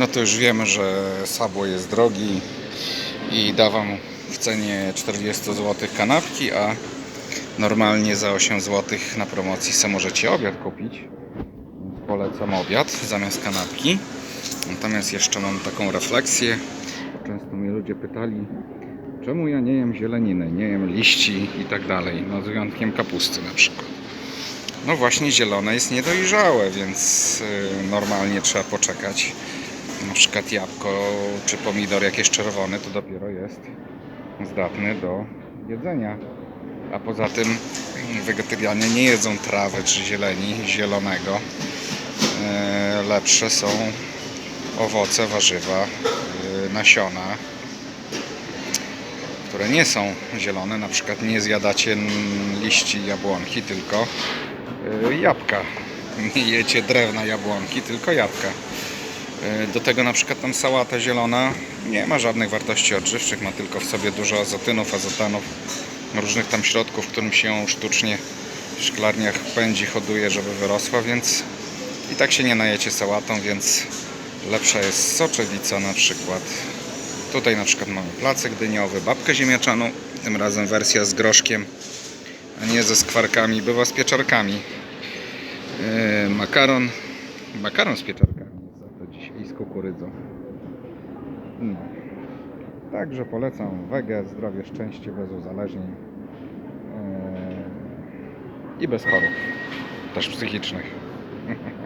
no to już wiemy, że Subway jest drogi i da Wam w cenie 40 zł kanapki, a normalnie za 8 zł na promocji sobie możecie obiad kupić. Polecam obiad zamiast kanapki. Natomiast jeszcze mam taką refleksję. Często mnie ludzie pytali, czemu ja nie jem zieleniny, nie jem liści i tak dalej, no z wyjątkiem kapusty na przykład. No właśnie zielone jest niedojrzałe, więc y, normalnie trzeba poczekać. Na przykład jabłko czy pomidor jak jest czerwony, to dopiero jest zdatny do jedzenia. A poza tym wegetarianie nie jedzą trawy czy zieleni zielonego. E, Lepsze są owoce, warzywa, y, nasiona, które nie są zielone. Na przykład nie zjadacie liści jabłonki, tylko y, jabłka. Nie jecie drewna jabłonki, tylko jabłka. Y, Do tego na przykład tam sałata zielona nie ma żadnych wartości odżywczych, ma tylko w sobie dużo azotynów, azotanów, różnych tam środków, którym się ją sztucznie w szklarniach pędzi, hoduje, żeby wyrosła, więc i tak się nie najecie sałatą, więc lepsza jest soczewica na przykład. Tutaj na przykład mamy placek dyniowy, babkę ziemniaczaną, tym razem wersja z groszkiem, a nie ze skwarkami, bywa z pieczarkami. Yy, makaron, makaron z pieczarkami jest za to dzisiaj i z kukurydzą. No. Także polecam wege, zdrowie, szczęście, bez uzależnień yy, i bez chorób, też psychicznych.